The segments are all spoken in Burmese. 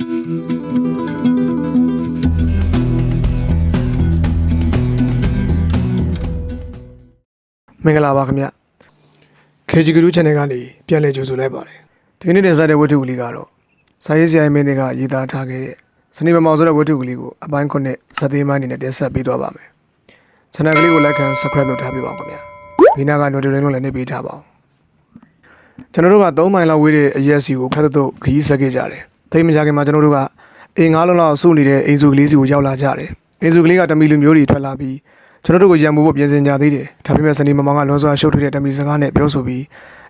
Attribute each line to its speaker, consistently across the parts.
Speaker 1: မင်္ဂလာပါခင်ဗျ KG Guru Channel ကနေပြန်လည်ကြိုဆိုလိုက်ပါတယ်ဒီနေ့တင်ဆက်တဲ့ဝတ္ထုကလေးကတော့စာရေးဆရာမင်းတွေကရေးသားထားခဲ့တဲ့စနေမမောင်ဆိုတဲ့ဝတ္ထုကလေးကိုအပိုင်းခုနှစ်ဇာတ်သိမ်းပိုင်းအနေနဲ့တင်ဆက်ပေးသွားပါမယ် Channel ကလေးကိုလက်ခံ Subscribe လုပ်ထားပေးပါဦးခင်ဗျဒီနာက notification လုံးလည်းနှိပ်ပေးထားပါဦးကျွန်တော်တို့က3မိုင်လောက်ဝေးတဲ့အရက်စီကိုခက်သက်တော့ခရီးဆက်ခဲ့ကြတယ် သိမကြခင်မှာကျွန်တော်တို့ကအိမ်ငါးလုံးလောက်စုနေတဲ့အိမ်စုကလေးစီကိုရောက်လာကြတယ်အိမ်စုကလေးကတမီလူမျိုးတွေထွက်လာပြီးကျွန်တော်တို့ကိုရံမှုဖို့ပြင်ဆင်ကြသေးတယ်ဒါပေမဲ့စနေမမောင်ကလွန်စွာရှုပ်ထွေးတဲ့တမီစကားနဲ့ပြောဆိုပြီး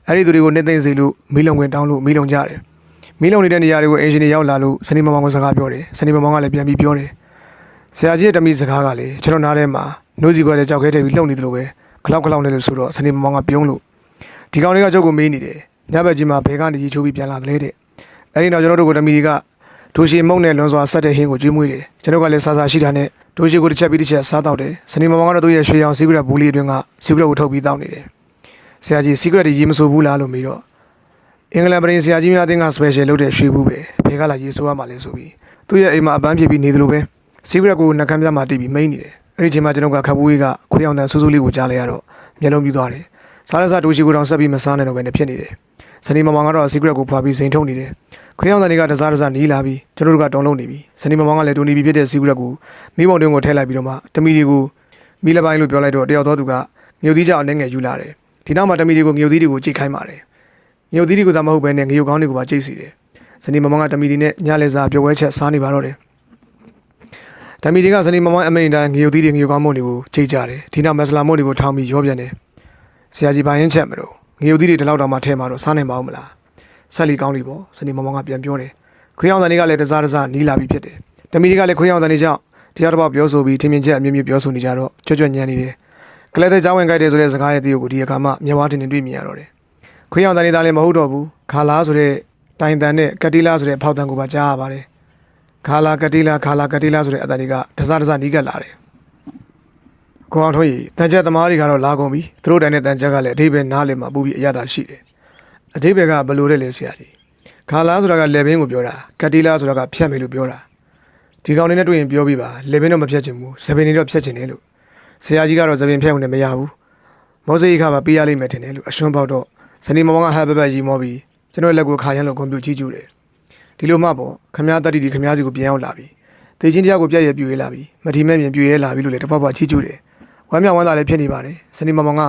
Speaker 1: အဲ့ဒီသူတွေကိုနှိမ့်သိမ့်စေလို့မီးလုံဝင်တောင်းလို့မီးလုံကြတယ်မီးလုံနေတဲ့နေရာတွေကိုအင်ဂျင်နီယာရောက်လာလို့စနေမမောင်ကစကားပြောတယ်စနေမမောင်ကလည်းပြန်ပြီးပြောတယ်ဆရာကြီးရဲ့တမီစကားကလည်းကျွန်တော်နားထဲမှာနှုတ်စီကွက်တဲ့ကြောက်ခဲထည့်ပြီးလှုပ်နေတယ်လို့ပဲခလောက်ခလောက်နဲ့လို့ဆိုတော့စနေမမောင်ကပြုံးလို့ဒီကောင်တွေကကျုပ်ကိုမေးနေတယ်ညဘက်ကြီးမှာဘဲကနေရီချိုးပြီးပြန်လာတယ်တဲ့ အဲ့ဒီတော့ကျွန်တော်တို့ကိုတမီကဒိုရှီမုံနဲ့လွန်စွာဆက်တဲ့ဟင်းကိုကျွေးမွေးတယ်ကျွန်တော်ကလည်းစားစားရှိတာနဲ့ဒိုရှီကိုတစ်ချက်ပြီးတစ်ချက်စားတော့တယ်စနေမမောင်ကတော့သူ့ရဲ့ရွှေရောင်စီးကရက်ဘူးလေးအတွင်းကစီးကရက်ကိုထုတ်ပြီးတောင်းနေတယ်ဆရာကြီးစီးကရက်တွေရေးမဆိုဘူးလားလို့မေးတော့အင်္ဂလန်ပရင်ဆရာကြီးများအသင်းက special လုပ်တဲ့ရွှေဘူးပဲဘဲကလာရေးဆိုရမှာလဲဆိုပြီးသူ့ရဲ့အိမ်မှာအပန်းဖြစ်ပြီးနေတယ်လို့ပဲစီးကရက်ကိုနှကမ်းပြမှာတိပြီးမိန်နေတယ်အဲ့ဒီချိန်မှာကျွန်တော်ကခပ်ဘူးကြီးကခွေးအောင်တန်ဆူးဆူးလေးကိုကြားလိုက်ရတော့မျက်လုံးပြူသွားတယ်စားရစားဒိုရှီကိုတောင်ဆက်ပြီးမစားနိုင်တော့ဘဲနဲ့ဖြစ်နေတယ် စနေမမောင်ကတော့ secret ကိုဖွာပြီးစိန်ထုတ်နေတယ်ခွေးအောင်တန်တွေကတစားတစားနီးလာပြီးကျွန်တော်တို့ကတုံလုံးနေပြီစနေမမောင်ကလည်းဒိုနီပြီးဖြစ်တဲ့ secret ကိုမိဘုံတွင်းကိုထည့်လိုက်ပြီးတော့မှတမီတွေကိုမိလက်ပိုင်းလို့ပြောလိုက်တော့တယောက်တော့သူကငြိုသီးကြောင်အနေငယ်ယူလာတယ်ဒီနောက်မှာတမီတွေကိုငြိုသီးတွေကိုကြိတ်ခိုင်းပါတယ်ငြိုသီးတွေကိုသာမဟုတ်ဘဲနဲ့ငြိုကောင်းတွေကိုပါကြိတ်စီတယ်စနေမမောင်ကတမီတွေနဲ့ညလဲစားပြောပွဲချက်စားနေပါတော့တယ်တမီတွေကစနေမမောင်အမိန်တိုင်းငြိုသီးတွေငြိုကောင်းမုံတွေကိုကြိတ်ကြတယ်ဒီနောက်မက်စလာမုံတွေကိုထောင်းပြီးရောပြန်တယ်ဆရာကြီးပိုင်းရင်ချက်မလို့ ငြိုသီးတွေဒီလောက်တော့မှထဲမှာတော့စားနိုင်ပါဦးမလားဆက်လီကောင်းလီပေါ့စနေမမောင်ကပြန်ပြောတယ်ခွေးအောင်တန်တွေကလည်းတစားတစားနီးလာပြီးဖြစ်တယ်တမီတွေကလည်းခွေးအောင်တန်တွေကြောင့်တရားတစ်ပေါက်ပြောဆိုပြီးထင်မြင်ချက်အမျိုးမျိုးပြောဆိုနေကြတော့ကြွကြွညံနေတယ်ကလေးတဲ့ကြောင်းဝင်ကြိုက်တယ်ဆိုတဲ့စကားရဲ့တရုပ်ကိုဒီအခါမှမျက်ဝါးတင်တင်တွေ့မြင်ရတော့တယ်ခွေးအောင်တန်တွေသားလည်းမဟုတ်တော့ဘူးခါလာဆိုတဲ့တိုင်တန်နဲ့ကတိလာဆိုတဲ့ဖောက်တန်ကိုပါကြားရပါတယ်ခါလာကတိလာခါလာကတိလာဆိုတဲ့အတန်တွေကတစားတစားနီးကပ်လာတယ် ကိုအောင်ထွန်းကြီးတန်ချက်သမားတွေကတော့လာကုန်ပြီသူတို့တိုင်တဲ့တန်ချက်ကလည်းအဓိပ္ပာယ်နားလည်မှာပူပြီးအရသာရှိတယ်အတိဘေကဘယ်လိုလဲလဲဆရာကြီးခါလာဆိုတာကလေဘင်းကိုပြောတာကတိလာဆိုတာကဖြတ်မယ်လို့ပြောတာဒီကောင်လေးနဲ့တွေ့ရင်ပြောပြပါလေဘင်းတော့မဖြတ်ချင်ဘူးသပင်တွေတော့ဖြတ်ချင်တယ်လို့ဆရာကြီးကတော့သပင်ဖြတ်ုံနဲ့မရဘူးမောစိခါပါပေးရလိမ့်မယ်ထင်တယ်လို့အရှွန်းပေါက်တော့ဇနီးမောင်ကဟပ်ပပရီမောပြီးကျွန်တော်လက်ကိုခါရမ်းလို့ကွန်ပျူတာကြီးကျူတယ်ဒီလိုမှပေါ့ခမားတက်တီဒီခမားစီကိုပြန်ရောက်လာပြီတေချင်းတရားကိုပြက်ရပြူရဲလာပြီမထီမဲ့မြင်ပြူရဲလာပြီလို့လေတပတ်ပတ်ကြီးကျူတယ် ဝမ်းမြောက်ဝမ်းသာလည်းဖြစ်နေပါတယ်ဇနီးမောင်က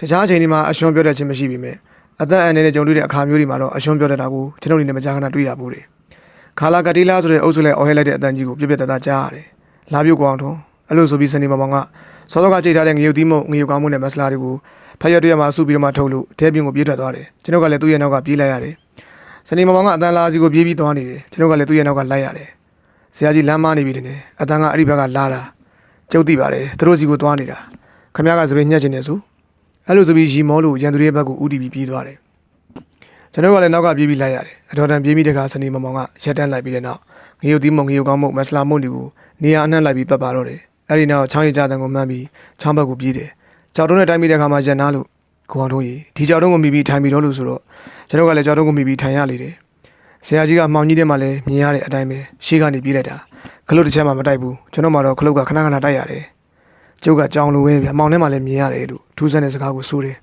Speaker 1: တခြားအချိန်ဒီမှာအရှွန်းပြောတတ်ခြင်းမရှိပေမဲ့အသက်အန္တရာယ်နဲ့ကြုံတွေ့တဲ့အခါမျိုးတွေမှာတော့အရှုံးပြောတတ်တာကိုကျွန်တော်အနေနဲ့မကြာခဏတွေ့ရဘူးတယ်။ခါလာကတိလာဆိုတဲ့အုပ်စုလိုက်အော်ဟဲလိုက်တဲ့အတန်ကြီးကိုပြပြတတ်တာကြားရတယ်။လာပြုတ်ကောင်ထုံးအဲ့လိုဆိုပြီးစနေမမောင်ကစောစောကကြိတ်ထားတဲ့ငရုတ်သီးမုံငရုတ်ကောင်းမှုနဲ့မဆလာတွေကိုဖက်ရွက်တွေ့ရမှာစုပြီးတော့မှထုတ်လို့တဲပြင်းကိုပြေးထွက်သွားတယ်။ကျွန်တော်ကလည်းသူ့ရဲ့နောက်ကပြေးလိုက်ရတယ်။စနေမမောင်ကအတန်လာစီကိုပြေးပြီးသွားနေတယ်။ကျွန်တော်ကလည်းသူ့ရဲ့နောက်ကလိုက်ရတယ်။ဆရာကြီးလမ်းမနေပြီတင်တယ်။အတန်ကအဲ့ဒီဘက်ကလာတာ ကျုပ်သိပါတယ်။သူတို့စီကိုသွားနေတာ။ခမရကစပင်းညှက်ချင်တယ်ဆို။အဲ့လိုဆိုပြီးရီမောလို့ရန်သူရဲ့ဘက်ကိုဥတီပြီးပြေးသွားတယ်။ကျွန်တော်ကလည်းနောက်ကပြေးပြီးလိုက်ရတယ်အတော်တန်ပြေးပြီးတခါစနေမမောင်ကရက်တန်းလိုက်ပြီးတဲ့နောက်ငရုတ်သီးမုံငရုတ်ကောင်းမုံမဆလာမုံတွေကိုနေရာအနှံ့လိုက်ပြီးပတ်ပါတော့တယ်အဲ့ဒီနောက်ချောင်းရည်ကြတဲ့ကိုမှန်းပြီးချောင်းဘက်ကိုပြေးတယ်ကြောက်တုံးနဲ့တိုင်းပြီးတဲ့ခါမှာရန်နာလို့ကိုအောင်တို့ကြီးဒီကြောက်တုံးကိုမိပြီးထိုင်ပြီးတော့လို့ဆိုတော့ကျွန်တော်ကလည်းကြောက်တုံးကိုမိပြီးထိုင်ရလေတယ်ဆရာကြီးကမှောင်ကြီးထဲမှာလည်းမြင်ရတဲ့အတိုင်းပဲရှေ့ကနေပြေးလိုက်တာ ခလုတ်တစ်ချက်မှမတိုက်ဘူးကျွန်တော်မှတော့ခလုတ်ကခဏခဏတိုက်ရတယ်ကျုပ်ကကြောင်လိုပဲဗျမောင်ထဲမှာလည်းမြင်ရတယ်လို့ထူးဆန်းတဲ့စကားကိုဆိုတယ်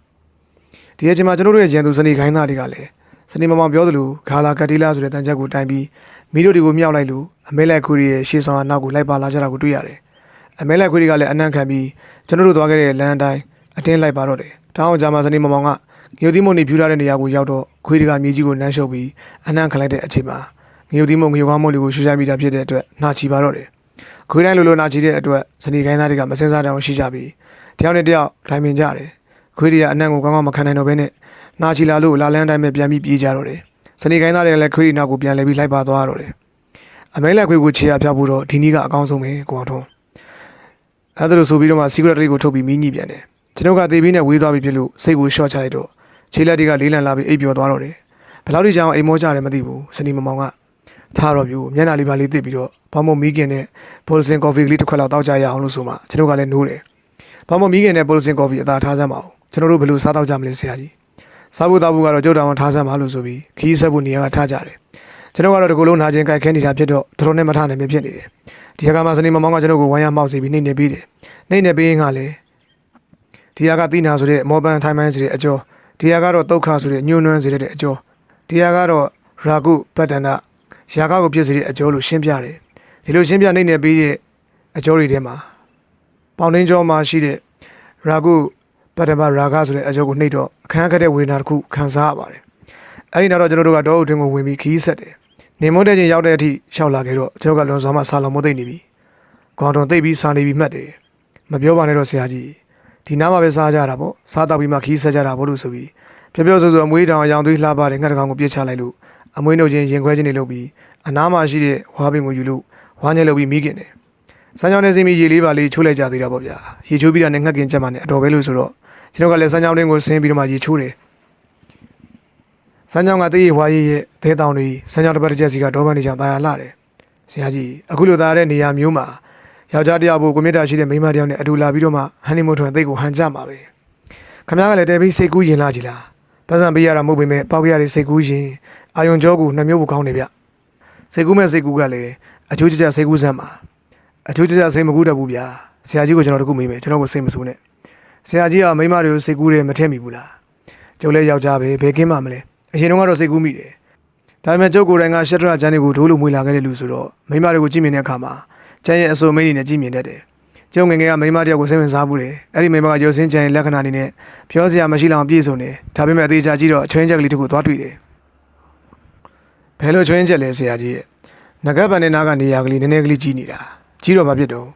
Speaker 1: ဒီအချိန်မှာကျွန်တော်တို့ရဲ့ရန်သူစနေခိုင်းသားတွေကလည်းစနေမမောင်ပြောသလိုဂါလာကတိလာဆိုတဲ့တန်ချက်ကိုတိုင်ပြီးမီတို့တွေကိုမြောက်လိုက်လို့အမဲလက်ခွေရီရဲ့ရှေ့ဆောင်အနောက်ကိုလိုက်ပါလာကြတာကိုတွေ့ရတယ်။အမဲလက်ခွေရီကလည်းအနံ့ခံပြီးကျွန်တော်တို့သွားခဲ့တဲ့လမ်းအတိုင်းအတင်းလိုက်ပါတော့တယ်။တောင်းအောင်ကြမှာစနေမမောင်ကငရုတ်သီးမုံနေဖြူထားတဲ့နေရာကိုရောက်တော့ခွေရီကမြေကြီးကိုနမ်းရှုပ်ပြီးအနံ့ခံလိုက်တဲ့အချိန်မှာ ငရုတ်သီးမုံငရုတ်ကောင်းမုံတွေကိုရှူရှိမိတာဖြစ်တဲ့အတွက်နှာချီပါတော့တယ်။ခွေတိုင်းလိုလိုနှာချီတဲ့အတွက်စနေခိုင်းသားတွေကမစင်စားတောင်ရှိကြပြီးတယောက်နဲ့တယောက်ထိုင်ပင်ကြတယ်။ခွေရီကအနံ့ကိုကောင်းကောင်းမခံနိုင်တော့ဘဲနဲ့နာချီလာလို့လာလန်းတိုင်းပဲပြန်ပြီးပြေးကြတော့တယ်။စနေကိုင်းသားတွေကလည်းခွေးရီနောက်ကိုပြန်လဲပြီးလိုက်ပါသွားတော့တယ်။အမဲလက်ခွေးကိုခြေရဖျောက်ဖို့တော့ဒီနည်းကအကောင်းဆုံးပဲကိုအောင်ထုံး။အဲဒါလို့ဆိုပြီးတော့မှ secret လေးကိုထုတ်ပြီးမီးညိပြန်တယ်။ကျွန်တော်ကသေပြီးနဲ့ဝေးသွားပြီဖြစ်လို့စိတ်ကို short ချလိုက်တော့ခြေလက်တွေကလေးလံလာပြီးအိပ်ပျော်သွားတော့တယ်။ဘယ်လောက်ထိကြောင်အိမ်မောကြတယ်မသိဘူး။စနေမမောင်က ထားတော့ပြူမျက်နှာလေးပါလေးတစ်ပြီးတော့ဘောင်းမမီးကင်နဲ့ Polson coffee ကလေးတစ်ခွက်လောက်တောက်ကြရအောင်လို့ဆိုမှကျွန်တော်ကလည်းနိုးတယ်။ဘောင်းမမီးကင်နဲ့ Polson coffee အသာထားစမ်းပါဦး။ကျွန်တော်တို့ဘယ်လိုစားတော့ကြမလဲဆရာကြီး။စားဖို့တောက်ဖို့ကတော့ကြုတ်တောင်ထားစမ်းပါလို့ဆိုပြီးခီးဆက်ဖို့နေရာကထားကြတယ်ကျွန်တော်ကတော့ဒီကုလုံးနာကျင်ကြိုက်ခဲနေတာဖြစ်တော့တော်တော်နဲ့မထနိုင်မဖြစ်နေတယ်ဒီကမှာစနေမမောင်ကကျွန်တော်ကိုဝိုင်းရမောက်စီပြီးနှိမ့်နေပြီးတယ်နှိမ့်နေပြီးရင်ကလည်းဒီကကတိနာဆိုတဲ့မောပန်ထိုင်းမိုင်းဆိုတဲ့အကျော်ဒီကကတော့တုတ်ခဆိုတဲ့ညွန်းနွမ်းဆိုတဲ့အကျော်ဒီကကတော့ရာကုပတ္တနာ ရာဂကိုပြည့်စေတဲ့အကျော်လို့ရှင်းပြတယ်ဒီလိုရှင်းပြနှိမ့်နေပြီးတဲ့အကျော်တွေထဲမှာပေါင်တင်းကျော်မှာရှိတဲ့ရာကုပတ္တမရာဂဆိုတဲ့အကျော်ကိုနှိပ်တော့အခန်းခက်တဲ့ဝေဒနာတစ်ခုခံစားရပါတယ်အဲ့ဒီနောက်တော့ကျွန်တော်တို့ကတော့အတွင်းကိုဝင်ပြီးခီးဆက်တယ်နေမွန်းတဲ့ချင်းရောက်တဲ့အထိရှောက်လာခဲ့တော့ကျွန်တော်ကလွန်စွာမှဆာလောင်မသိမ့်နေပြီ။ကွန်တော်သိပ်ပြီးစာနေပြီးမှတ်တယ်။မပြောပါနဲ့တော့ဆရာကြီး။ဒီနားမှာပဲစားကြတာပေါ့။စားတော့ပြီးမှခီးဆက်ကြတာပေါ့လို့ဆိုပြီးပြောပြောဆိုဆိုအမွေးတောင်အယောင်သွေးလှပတဲ့ငှက်တကောင်ကိုပြစ်ချလိုက်လို့ အမွေးနှုတ်ချင်းရင်ခွဲချင်းတွေလုပ်ပြီးအနားမှာရှိတဲ့ဝါပင်ကိုယူလို့ဝါညက်လုပ်ပြီးမိခင်တယ်။စမ်းချောင်းနဲ့စင်းပြီးရေလေးပါလေးချိုးလိုက်ကြသေးတာပေါ့ဗျာ။ရေချိုးပြီးတာနဲ့ငှက်ကင်ချက်မှနဲ့အတော်ပဲလို့ဆိုတော့ကျွန်တော်ကလည်းစမ်းချောင်းလေးကိုဆင်းပြီးတော့မှရေချိုးတယ်။စမ်းချောင်းကတည်းရဝါရည်ရဲ့ဒဲတောင်တွေစမ်းချောင်းတစ်ပတ်တစ်ချက်စီကဒေါ်မန်နေချာတာယာလာတယ်။ဆရာကြီးအခုလိုသားတဲ့နေရာမျိုးမှာယောက်ျားတစ်ယောက်ကိုကွန်ပျူတာရှိတဲ့မိန်းမတစ်ယောက်နဲ့အတူလာပြီးတော့မှဟန်နီမွန်းထွန်သိတ်ကိုဟန်ကြမှာပဲ။ခမ ्या ကလည်းတဲပြီးစိတ်ကူးရင်လာကြည်လား။ပတ်စံပေးရတာမဟုတ်ပေမဲ့ပေါက်ရတဲ့စိတ်ကူးရင် အာယုံကြောကိုနှမျိုးကိုကောင်းနေဗျ။စိတ်ကူးမဲ့စိတ်ကူးကလည်းအချိုးကျကျစိတ်ကူးစမ်းမှာအချိုးကျကျစိတ်မကူးတတ်ဘူးဗျာ။ဆရာကြီးကိုကျွန်တော်တခုမေးမယ်ကျွန်တော်ကိုစိတ်မဆိုးနဲ့။ဆရာကြီးကမိန်းမတွေကိုစိတ်ကူးတယ်မထည့်မိဘူးလား။ကျုပ်လည်းယောက်ျားပဲဘယ်ကင်းမှမလဲ။အရင်တုန်းကတော့စိတ်ကူးမိတယ်။ဒါပေမဲ့ကျုပ်ကိုယ်တိုင်ကရှက်ထရချမ်းတွေကိုဒိုးလိုမွေလာခဲ့တဲ့လူဆိုတော့မိန်းမတွေကိုကြည့်မြင်တဲ့အခါမှာချမ်းရဲ့အဆိုမိန်းနေနဲ့ကြည့်မြင်တတ်တယ်။ကျုပ်ငယ်ငယ်ကမိန်းမတယောက်ကိုစိတ်ဝင်စားမှုတယ်။အဲ့ဒီမိန်းမကရုပ်စင်းချမ်းရဲ့လက္ခဏာတွေနဲ့ပြောစရာမရှိလောက်ပြည့်စုံတယ်။ဒါပေမဲ့အသေးချာကြည့်တော့အချွင်းချက်ကလေးတစ်ခုသွားတွေ့တယ်။ ဘယ်လိုချွင်းချက်လဲဆရာကြီးရဲ့။ငကပ်ပန်နဲ့နားကနေရာကလေးနည်းနည်းကလေးကြီးနေတာ။ကြီးတော့ဘာဖြစ်တော့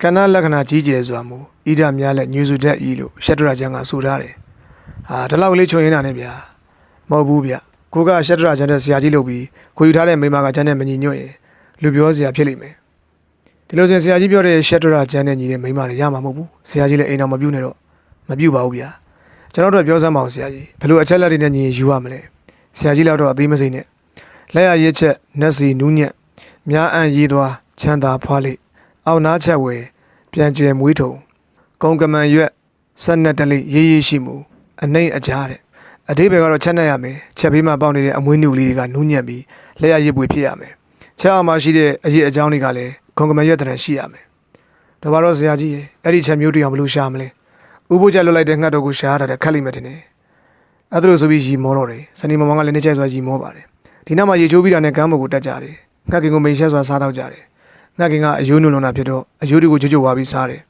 Speaker 1: ကဏ္ဍလက္ခဏာကြီးကျယ်စွာမူဣဒများလက်ညူစုတက်ဤလို့ရှက်ထရချမ်းကဆိုထားတယ်။ဟာဒီလောက်ကလေးချွင်းနေတာနဲ့ဗျာ။မဟုတ်ဘူးဗျ။ကိုကရှက်ထရချမ်းတဲ့ဆရာကြီးလုပ်ပြီးကိုယူထားတဲ့မိန်းမကချမ်းတဲ့မညီညွတ်ရင်လူပြောစရာဖြစ်လိမ့်မယ်။ဒီလိုဆိုရင်ဆရာကြီးပြောတဲ့ရှက်ထရချမ်းတဲ့ညီတဲ့မိန်းမတွေရမှာမဟုတ်ဘူး။ဆရာကြီးလည်းအိမ်တော်မပြုတ်နဲ့တော့မပြုတ်ပါဘူးဗျာ။ကျွန်တော်တို့ပြောစမ်းပါအောင်ဆရာကြီးဘယ်လိုအချက်လက်တွေနဲ့ညီရင်ယူရမလဲ။ဆရာကြီးလည်းတော့အသေးမစိမ့်နဲ့ လက်ရရစ်ချက်နက်စီနူးညက်များအံ့ရေးသွားချမ်းသာဖွားလိအောက်နားချက်ဝယ်ပြန်ကျဲမွေးထုံကုံကမန်ရွက်ဆက်နက်တလိရေးရေးရှိမှုအနှိမ့်အကြားတဲ့အတိဘယ်ကတော့ချက်နဲ့ရမယ်ချက်ပြီးမှပေါက်နေတဲ့အမွေးနုလေးတွေကနူးညံ့ပြီးလက်ရရစ်ပွေဖြစ်ရမယ်ချက်အောင်မှရှိတဲ့အရေးအကြောင်းတွေကလည်းကုံကမန်ရွက်တရရှိရမယ်ဒါပါတော့ဆရာကြီးရဲ့အဲ့ဒီချက်မျိုးတရားဘယ်လိုရှာမလဲဥပုချက်လွတ်လိုက်တဲ့ငှက်တော့ကိုရှာရတာခက်လိမ့်မယ်တင်တယ်အဲ့ဒါလို့ဆိုပြီးရီမောတော့တယ်စနေမမောင်ကလည်းနေချက်ဆိုရီမောပါတယ် ဒီနောက်မှာရေချိုးပြီးတာနဲ့ကမ်းပေါ်ကိုတက်ကြတယ်ငှက်ကင်ကိုမိန်ရှက်စွာစားတော့ကြတယ်ငှက်ကင်ကအယိုးနုံလုံးတာဖြစ်တော့အယိုးတွေကိုကြွကြွဝါပြီးစားတယ်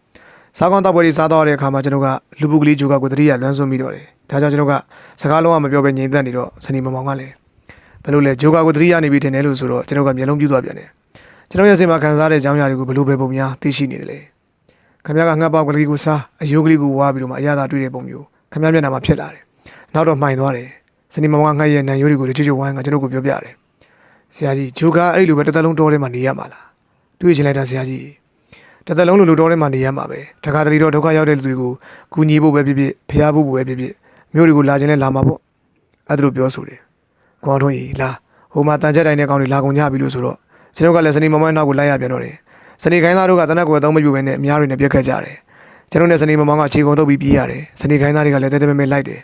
Speaker 1: စားကောင်းတောက်ပွဲတွေစားတော့တဲ့အခါမှာကျွန်တော်ကလူပုကလေးဂျိုကကိုတတိယလွမ်းဆွပြီးတော့တယ်ဒါကြောင့်ကျွန်တော်ကစကားလုံးဝမပြောဘဲငြိမ်သက်နေတော့စနေမမောင်ကလည်းဘယ်လိုလဲဂျိုကကိုတတိယနေပြီးတင်တယ်လို့ဆိုတော့ကျွန်တော်ကမျက်လုံးပြူသွားပြန်တယ်ကျွန်တော်ရဲ့စိတ်မှာခံစားတဲ့အကြောင်းအရာတွေကိုဘယ်လိုပဲပုံများသိရှိနေတယ်လေခင်ဗျားကငှက်ပေါက်ကလေးကိုစားအယိုးကလေးကိုဝါပြီးတော့မှအရသာတွေ့တဲ့ပုံမျိုးခင်ဗျားမျက်နှာမှာဖြစ်လာတယ်နောက်တော့မှိုင်သွားတယ် စနေမမောင်ကငှက်ရဲ့နံရိုးတွေကိုကြွကြွဝိုင်းကကျွန်တော်ကိုပြောပြတယ်ဆရာကြီးဂျိုကအဲ့လိုပဲတစ်သက်လုံးတောထဲမှာနေရမှာလားတွေ့ချင်လိုက်တာဆရာကြီးတစ်သက်လုံးလိုလိုတောထဲမှာနေရမှာပဲတခါတလေတော့ဒုက္ခရောက်တဲ့လူတွေကိုကူညီဖို့ပဲဖြစ်ဖြစ်ဖျားဖို့ပဲဖြစ်ဖြစ်မျိုးတွေကိုလာခြင်းနဲ့လာမှာပေါ့အဲ့ဒါလိုပြောဆိုတယ်ကွန်ထွန်းကြီးလာဟိုမှာတန်ချက်တိုင်းတဲ့ကောင်တွေလာကုန်ကြပြီလို့ဆိုတော့ကျွန်တော်ကလည်းစနေမမနောက်ကိုလိုက်ရပြန်တော့တယ်စနေခိုင်းသားတို့ကတနက်ကိုအသုံးမပြုဘဲနဲ့အများတွေနဲ့ပြက်ခတ်ကြတယ်ကျွန်တော်နဲ့စနေမမောင်ကခြေကုန်တုပ်ပြီးပြေးရတယ်စနေခိုင်းသားတွေကလည်းတဲတဲမဲမဲလိုက်တယ်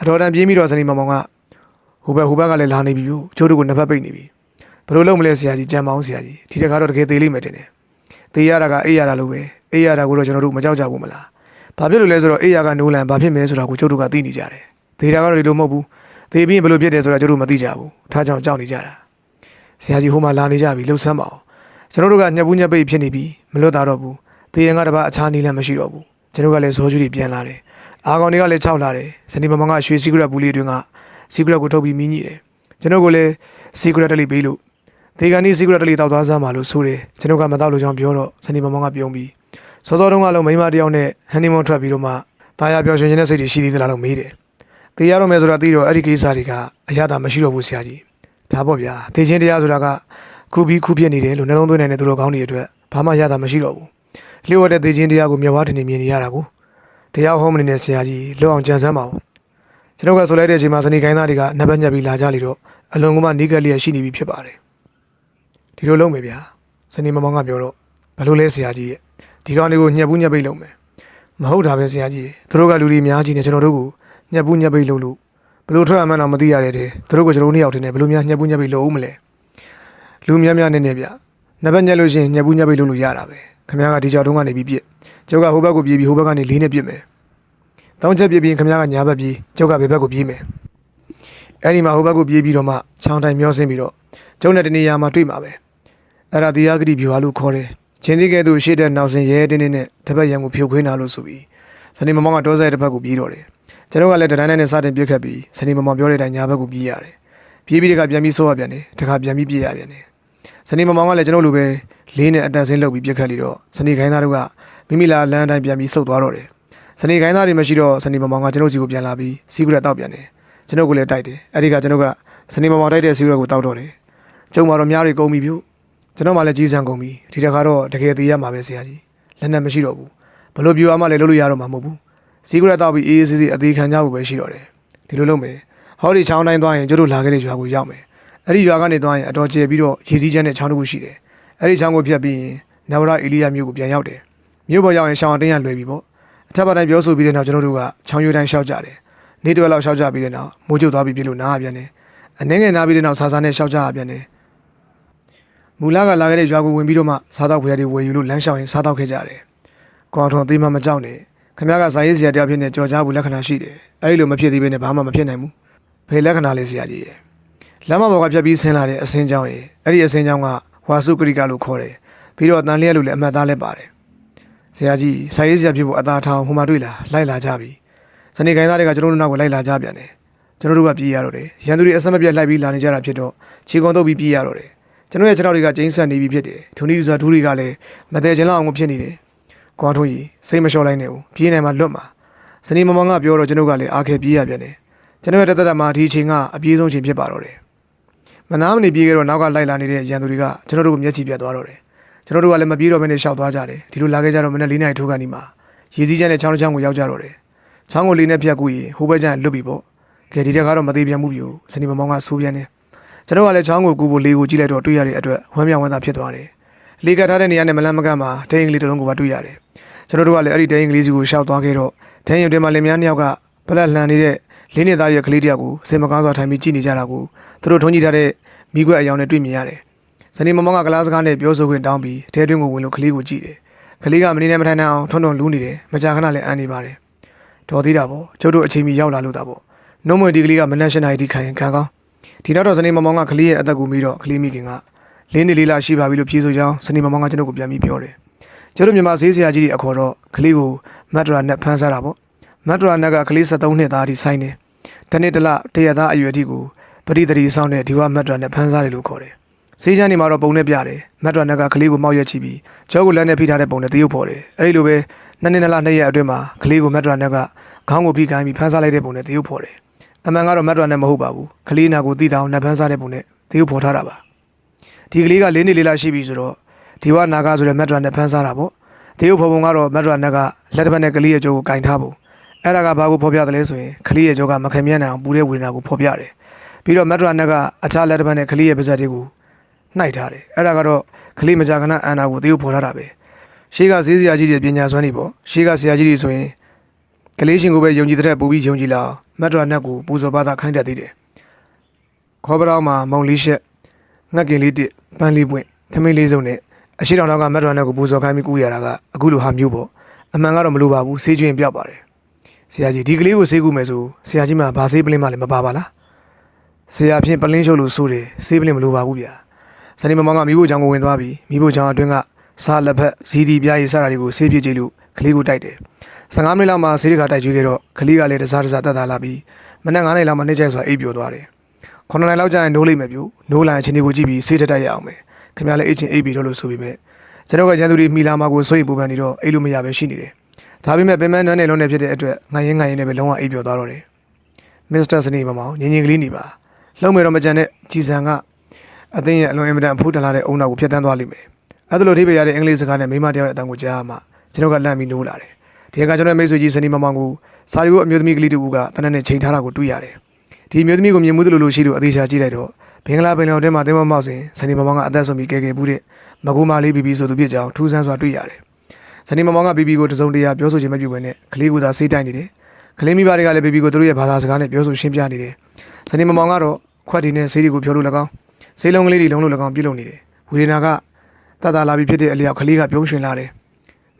Speaker 1: အတော်တန်ပြေးပြီးတော့စနေမမောင်ကဟိုဘက်ဟိုဘက်ကလည်းလာနေပြီလို့ချိုးတို့ကိုနှစ်ဖက်ပိတ်နေပြီဘယ်လိုလုပ်မလဲဆရာကြီးကြံမအောင်ဆရာကြီးဒီတခါတော့တကယ်သေးလိမ့်မယ်တင်တယ်သေးရတာကအေးရတာလို့ပဲအေးရတာကိုတော့ကျွန်တော်တို့မကြောက်ကြဘူးမလားဘာဖြစ်လို့လဲဆိုတော့အေးရကနိုးလန်ဘာဖြစ်မဲဆိုတာကိုကျုပ်တို့ကသိနေကြတယ်ဒေတာကတော့ဒီလိုမဟုတ်ဘူးသေပြီးရင်ဘယ်လိုဖြစ်တယ်ဆိုတာကျုပ်တို့မသိကြဘူးထားကြောင်ကြောက်နေကြတာဆရာကြီးဟိုမှာလာနေကြပြီလှုပ်ဆမ်းပါအောင်ကျွန်တော်တို့ကညက်ဘူးညက်ပိတ်ဖြစ်နေပြီမလွတ်တာတော့ဘူးသေရင်ကတပါအခြားနည်းလည်းမရှိတော့ဘူးကျွန်တော်ကလည်းဇောကျူးတွေပြန်လာတယ် အာကောင်တွေကလည်းခြောက်လာတယ်စနေမမကရွှေစီကရက်ဘူးလေးတွင်ကစီကရက်ကိုထုတ်ပြီးမိညိတယ်ကျွန်တော်ကလည်းစီကရက်တလေးပေးလို့ဒေဂန်နီစီကရက်တလေးတောက်သွားစမ်းပါလို့ဆိုတယ်ကျွန်တော်ကမတော့လို့ကြောင်းပြောတော့စနေမမကပြုံးပြီးစောစောတုန်းကလုံးမိန်းမတစ်ယောက်နဲ့ဟန်နီမွန်ထွက်ပြီးတော့မှတာယာပျော်ရွှင်ခြင်းနဲ့စိတ်တွေရှိသေးသလားလို့မေးတယ်တေးရတော့မယ်ဆိုတာသိတော့အဲ့ဒီကိစ္စတွေကအရသာမရှိတော့ဘူးဆရာကြီးဒါပေါ့ဗျာတေးချင်းတရားဆိုတာကခုပြီးခုဖြစ်နေတယ်လို့နှလုံးသွင်းနေတဲ့သူတို့ကောင်းတွေအတွက်ဘာမှရတာမရှိတော့ဘူးလျှို့ဝှက်တဲ့တေးချင်းတရားကိုမြတ်ဝါထင်နေမြင်နေရတာကို တရားဟောမနေတဲ့ဆရာကြီးလွတ်အောင်ကြံစမ်းပါဦးကျွန်တော်ကဆိုလိုက်တဲ့အချိန်မှာစနေကိုင်းသားတွေကနံပါတ်ညက်ပြီးလာကြလေတော့အလုံးကမှနီးကက်လျက်ရှိနေပြီဖြစ်ပါတယ်ဒီလိုလုပ်မယ်ဗျာစနေမမောင်ကပြောတော့ဘယ်လိုလဲဆရာကြီးရဲ့ဒီကောင်တွေကိုညက်ဘူးညက်ပိတ်လုပ်မယ်မဟုတ်တာပဲဆရာကြီးသူတို့ကလူတွေအများကြီးနေကျွန်တော်တို့ကိုညက်ဘူးညက်ပိတ်လုပ်လို့မဘလို့ထွက်အမှန်းတော့မသိရတဲ့တဲ့သူတို့ကကျွန်တော်တို့နှစ်ယောက်တည်းနဲ့ဘလို့များညှက်ပူးညှက်ပြီးလို့ဦးမလဲလူများများနေနေဗျနှစ်ဘက်ညှက်လို့ရှရင်ညှက်ပူးညှက်ပြီးလို့လို့ရတာပဲခင်ဗျားကဒီကြောက်တုံးကနေပြီးပြစ် ကျုပ်ကဟိုဘက်ကိုပြေးပြီးဟိုဘက်ကနေလေးနဲ့ပြစ်မယ်တောင်းချက်ပြစ်ပြီးခင်ဗျားကညာဘက်ပြေးကျုပ်ကဘယ်ဘက်ကိုပြေးမယ်အဲ့ဒီမှာဟိုဘက်ကိုပြေးပြီးတော့မှချောင်းတိုင်းမျောဆင်းပြီးတော့ကျုံနဲ့တနေရာမှာတွေ့မှာပဲအဲ့ဒါတရားဂတိဗျူဟာလို့ခေါ်တယ်ချင်းသေးကဲ့သို့ရှေ့တဲ့နောက်ဆင်ရဲတင်းတင်းနဲ့တစ်ဖက်ရံကိုဖြုတ်ခွင်းတာလို့ဆိုပြီးစနေမမောင်ကတောဆိုင်တစ်ဖက်ကိုပြေးတော့တယ်ကျွန်တော်ကလည်းတတိုင်းနဲ့စတင်ပြစ်ခတ်ပြီးစနေမမောင်ပြောတဲ့အတိုင်းညာဘက်ကိုပြေးရတယ်ပြေးပြီးတခါပြန်ပြီးဆိုးရပြန်တယ်တခါပြန်ပြီးပြေးရပြန်တယ်စနေမမောင်ကလည်းကျွန်တော်လိုပဲလေးနဲ့အတက်ဆင်းလုပ်ပြီးပြစ်ခတ်လိတော့စနေခိုင်းသားတို့က မိမိလာလမ်းအတိုင်းပြန်ပြီးဆုတ်သွားတော့တယ်စနေခိုင်းသားတွေမရှိတော့စနေမမောင်ကကျွန်တော်စီကိုပြန်လာပြီးစီးကရက်တောက်ပြန်တယ်ကျွန်တော်ကလည်းတိုက်တယ်အဲ့ဒီကကျွန်တော်ကစနေမမောင်တိုက်တဲ့စီးကရက်ကိုတောက်တော့တယ်ကျုံမှာတော့များတွေကုန်ပြီပြုတ်ကျွန်တော်မှလည်းကြီးစံကုန်ပြီဒီတခါတော့တကယ်သေးရမှာပဲဆရာကြီးလက်နဲ့မရှိတော့ဘူးဘလို့ပြူအောင်မှလည်းလုပ်လို့ရတော့မှာမဟုတ်ဘူးစီးကရက်တောက်ပြီးအေးအေးဆေးဆေးအသေးခံကြဖို့ပဲရှိတော့တယ်ဒီလိုလုပ်မယ်ဟောဒီချောင်းတိုင်းသွားရင်ကျတို့လာခဲ့တဲ့ရွာကိုရောက်မယ်အဲ့ဒီရွာကနေသွားရင်အတော်ကျယ်ပြီးတော့ရေစည်းချမ်းတဲ့ချောင်းတစ်ခုရှိတယ်အဲ့ဒီချောင်းကိုဖြတ်ပြီးရင်နဝရအေလီယာမြို့ကိုပြန်ရောက်တယ် မြို့ပေါ်ရောက်ရင်ရှောင်းတင်းရလွယ်ပြီပေါ့အထက်ပါတိုင်းပြောဆိုပြီးတဲ့နောက်ကျွန်တော်တို့ကချောင်းရွေးတိုင်းရှောက်ကြတယ်နေ့တစ်ဝက်လောက်ရှောက်ကြပြီးတဲ့နောက်မိုးကျုပ်သွားပြီးပြလို့နားရပြန်တယ်အနှင်းငယ်နားပြီးတဲ့နောက်ဆာဆာနဲ့ရှောက်ကြရပြန်တယ်မူလာကလာခဲ့တဲ့ရွာကိုဝင်ပြီးတော့မှစားတော့ခွေရတွေဝယ်ယူလို့လမ်းလျှောက်ရင်စားတော့ခဲ့ကြတယ်ကွာထွန်သေးမှမကြောက်နဲ့ခမရကဇာရေးစရာတယောက်ဖြစ်နေကြော်ကြားဘူးလက္ခဏာရှိတယ်အဲ့ဒီလိုမဖြစ်သေးဘဲနဲ့ဘာမှမဖြစ်နိုင်ဘူးဖေလက္ခဏာလေးစရာကြီးရဲ့လမ်းမပေါ်ကဖြတ်ပြီးဆင်းလာတဲ့အစင်းကြောင်းရဲ့အဲ့ဒီအစင်းကြောင်းကဝါစုကရိကလို့ခေါ်တယ်ပြီးတော့အတန်လျက်လို့လည်းအမှတ်သားလည်းပါတယ် ဆရာကြီးဇာရေးစရာဖြစ်ဖို့အသာထောင်ဟိုမှာတွေ့လာလိုက်လာကြပြီစနေကိုင်းသားတွေကကျွန်တော်တို့နောက်ကိုလိုက်လာကြပြန်တယ်ကျွန်တော်တို့ကပြေးရတော့တယ်ရန်သူတွေအဆက်မပြတ်လိုက်ပြီးလာနေကြတာဖြစ်တော့ခြေကုံတော့ပြီးပြေးရတော့တယ်ကျွန်တော်ရဲ့ခြေထောက်တွေကကျင်းဆက်နေပြီဖြစ်တယ်ထုံဒီယူဇာဒူးတွေကလည်းမတဲချင်းလောက်အောင်ကိုဖြစ်နေတယ်ကွာထွန်းကြီးစိတ်မလျှော့လိုက်နဲ့ဦးပြေးနိုင်မှလွတ်မှာစနေမမောင်ကပြောတော့ကျွန်တော်ကလည်းအားခဲပြေးရပြန်တယ်ကျွန်တော်ရဲ့တက်တက်မှာဒီအချိန်ကအပြေးဆုံးချိန်ဖြစ်ပါတော့တယ်မနာမနေပြေးကြတော့နောက်ကလိုက်လာနေတဲ့ရန်သူတွေကကျွန်တော်တို့ကိုမျက်ခြေပြတ်သွားတော့တယ် ကျွန်တော်တို့ကလည်းမပြေးတော့ဘဲနဲ့ရှောက်သွားကြတယ်ဒီလိုလာခဲ့ကြတော့မနေ့၄နာရီထိုးကန်ဒီမှာရေစည်းချမ်းနဲ့ချောင်းတစ်ချောင်းကိုရောက်ကြတော့တယ်ချောင်းကိုလေးနဲ့ဖြတ်ကူရင်ဟိုဘက်ကျန်လွတ်ပြီပေါ့ကဲဒီတက်ကတော့မသေးပြန်ဘူးပြူစနေမမောင်ကဆိုးပြန်တယ်ကျွန်တော်ကလည်းချောင်းကိုကူဖို့လေးကိုကြည့်လိုက်တော့တွေ့ရတဲ့အတွက်ဝမ်းမြောက်ဝမ်းသာဖြစ်သွားတယ်လေကတ်ထားတဲ့နေရာနဲ့မလန့်မကန့်မှာဒိန်းကလေးတစ်လုံးကိုပါတွေ့ရတယ်ကျွန်တော်တို့ကလည်းအဲ့ဒီဒိန်းကလေးစီကိုရှောက်သွားခဲ့တော့ဒိန်းရုံထဲမှာလင်မယားနှစ်ယောက်ကပလက်လှန်နေတဲ့လင်းနေသားရဲ့ကလေးတယောက်ကိုစင်မကားစွာထိုင်ပြီးကြည့်နေကြတာကိုသူတို့ထုံးကြည့်ထားတဲ့မိခွက်အယောင်နဲ့တွေ့မြင်ရတယ် စနေမမောင်ကကလားစကားနဲ့ပြောဆိုခွင့်တောင်းပြီးထဲတွင်းကိုဝင်လို့ကလေးကိုကြည့်တယ်ကလေးကမနေနဲ့မထိုင်နိုင်အောင်ထွန်းထွန်းလူးနေတယ်မကြာခဏလည်းအန်နေပါတယ်တော်သေးတာပေါ့ကျုပ်တို့အချိန်မီရောက်လာလို့တာပေါ့နှုံးမွေဒီကလေးကမနက်၈နာရီထိခိုင်ရင်ခံကောင်းဒီနောက်တော့စနေမမောင်ကကလေးရဲ့အသက်ကိုမိတော့ကလေးမိခင်ကလင်းနေလေးလာရှိပါပြီလို့ဖြေဆိုကြောင်းစနေမမောင်ကကျွန်တော်ကိုပြန်ပြီးပြောတယ်ကျတို့မြန်မာဈေးဆရာကြီးတွေအခေါ်တော့ကလေးကိုမတ်ဒရာနဲ့ဖမ်းစားတာပေါ့မတ်ဒရာနဲ့ကကလေး73နှစ်သားအထိဆိုင်နေတနေ့တလတရသားအရွယ်အထိကိုပရိသတိဆောင်တဲ့ဒီဝမတ်ဒရာနဲ့ဖမ်းစားတယ်လို့ခေါ်တယ် ဈေးချမ်းနေမှာတော့ပုံနဲ့ပြတယ်မတ်ဒရာနဲ့ကကလေးကိုမောက်ရက်ချပြီးကျောကိုလက်နဲ့ဖိထားတဲ့ပုံနဲ့တရုပ်ဖော်တယ်အဲ့ဒီလိုပဲနှစ်နှစ်နလနှစ်ရက်အတွင်းမှာကလေးကိုမတ်ဒရာနဲ့ကခေါင်းကိုဖိခိုင်းပြီးဖမ်းစားလိုက်တဲ့ပုံနဲ့တရုပ်ဖော်တယ်အမှန်ကတော့မတ်ဒရာနဲ့မဟုတ်ပါဘူးကလေးနာကိုတိတောင်နတ်ဖမ်းစားတဲ့ပုံနဲ့တရုပ်ဖော်ထားတာပါဒီကလေးကလေးနေလေးလာရှိပြီဆိုတော့ဒီဝနာကဆိုတဲ့မတ်ဒရာနဲ့ဖမ်းစားတာပေါ့တရုပ်ဖော်ပုံကတော့မတ်ဒရာနဲ့ကလက်တစ်ဖက်နဲ့ကလေးရဲ့ကြောကိုကင်ထားဖို့အဲ့ဒါကဘာကိုဖော်ပြတယ်လဲဆိုရင်ကလေးရဲ့ကြောကမခံမြနိုင်အောင်ပူတဲ့ဝေဒနာကိုဖော်ပြတယ်ပြီးတော့မတ်ဒရာနဲ့ကအခြားလက်တစ်ဖက်နဲ့ကလေးရဲ့ပါးစပ်တွေကို နှိုက်ထားတယ်အဲ့ဒါကတော့ကလေးမကြာခဏအန်နာကိုတရုပ်ဖော်ထားတာပဲရှေးကဈေးစရာကြီးတွေပညာစွမ်းနေပေါ့ရှေးကဆရာကြီးတွေဆိုရင်ကလေးရှင်ကိုပဲယုံကြည်တဲ့ပူပြီးယုံကြည်လာအောင်မတ်ဒရာနဲ့ကိုပူဇော်ပါတာခိုင်းတတ်သေးတယ်ခေါ်ပရောင်းမှာမောင်လေးရှက်ငှက်ကင်လေးတစ်ပန်းလေးပွင့်ထမင်းလေးစုံနဲ့အရှိတောင်တော့ကမတ်ဒရာနဲ့ကိုပူဇော်ခိုင်းပြီးကူရတာကအခုလိုဟာမျိုးပေါ့အမှန်ကတော့မလိုပါဘူးဆေးကျွင်းပြောက်ပါတယ်ဆရာကြီးဒီကလေးကိုဆေးကူမယ်ဆိုဆရာကြီးမှဘာဆေးပလင်းမှလည်းမပါပါလားဆရာဖြင့်ပလင်းရှုပ်လို့ဆိုတယ်ဆေးပလင်းမလိုပါဘူးဗျာ စနေမမောင်ကမိဖို့ချောင်းကိုဝင်သွားပြီးမိဖို့ချောင်းအတွင်းကစားလက်ဖက်ဇီဒီပြားရည်စတာတွေကိုဆေးပြစ်ကြည့်လို့ကလေးကိုတိုက်တယ်15မိနစ်လောက်မှဆေးတခါတိုက်ကျွေးခဲ့တော့ကလေးကလည်းတစားတစားတက်တာလာပြီးမနက်9နာရီလောက်မှနှိမ့်ချိုက်စွာအိပ်ပျော်သွားတယ်9နာရီလောက်ကျရင်နိုးလိမ့်မယ်ပြူနိုးလာရင်ချင်းဒီကိုကြည့်ပြီးဆေးတက်တက်ရအောင်မယ်ခင်ဗျားလည်းအိတ်ချင်းအိပ်ပြီးတော့လို့ဆိုပြီးမဲ့ကျွန်တော်ကကျန်သူတွေမိလာမှာကိုစိုးရိမ်ပူပန်နေတော့အိတ်လို့မရပဲရှိနေတယ်ဒါပေမဲ့ပင်မနန်းနယ်လုံးနဲ့ဖြစ်တဲ့အတွက်ငိုင်းရင်ငိုင်းရင်လည်းပဲလုံးဝအိပ်ပျော်သွားတော့တယ်မစ္စတာစနေမမောင်ငင်းငင်းကလေးနေပါလှုံ့မယ်တော့မကြံတဲ့ကြည်စံက အသင်းရဲ့အလွန်အင်မတန်အဖိုးတန်လာတဲ့အုံနောက်ကိုဖျက်တမ်းသွားလိမ့်မယ်အဲ့ဒါလိုထိပ်ပြရတဲ့အင်္ဂလိပ်စကားနဲ့မိမတယောက်ရဲ့အတန်ကိုကြားမှကျွန်တော်ကလန့်ပြီးနိုးလာတယ်ဒီကကျွန်တော်မိတ်ဆွေကြီးစနေမမောင်ကိုစာရီကိုအမျိုးသမီးကလေးတူကတနက်နဲ့ချိန်ထားတာကိုတွေ့ရတယ်ဒီအမျိုးသမီးကိုမြင်မှုသလိုလိုရှိလို့အသေးချာကြည့်လိုက်တော့ဘင်္ဂလားပင်လယ်ထဲမှာတင်းမမောက်စဉ်စနေမမောင်ကအသက်ဆုံးပြီးကဲကဲဘူးတဲ့မကူမလေးဘီဘီဆိုသူပြစ်ကြောင်ထူးဆန်းစွာတွေ့ရတယ်စနေမမောင်ကဘီဘီကိုတစုံတရာပြောဆိုခြင်းမပြုဘဲနဲ့ကလေးကသာဆေးတိုက်နေတယ်ကလေးမိဘတွေကလည်းဘေဘီကိုသူတို့ရဲ့ဘာသာစကားနဲ့ပြောဆိုရှင်းပြနေတယ်ဇနီးမမောင်ကတော့ခွက်ဒီနဲ့ဆေးတွေကိုဖြိုးလို့၎င်း ဆေးလုံးကလေးတွေလုံးလို့၎င်းပြုတ်လုပ်နေတယ်ဝေဒနာကတတလာပြီးဖြစ်တဲ့အလျောက်ကလေးကပြုံးရွှင်လာတယ်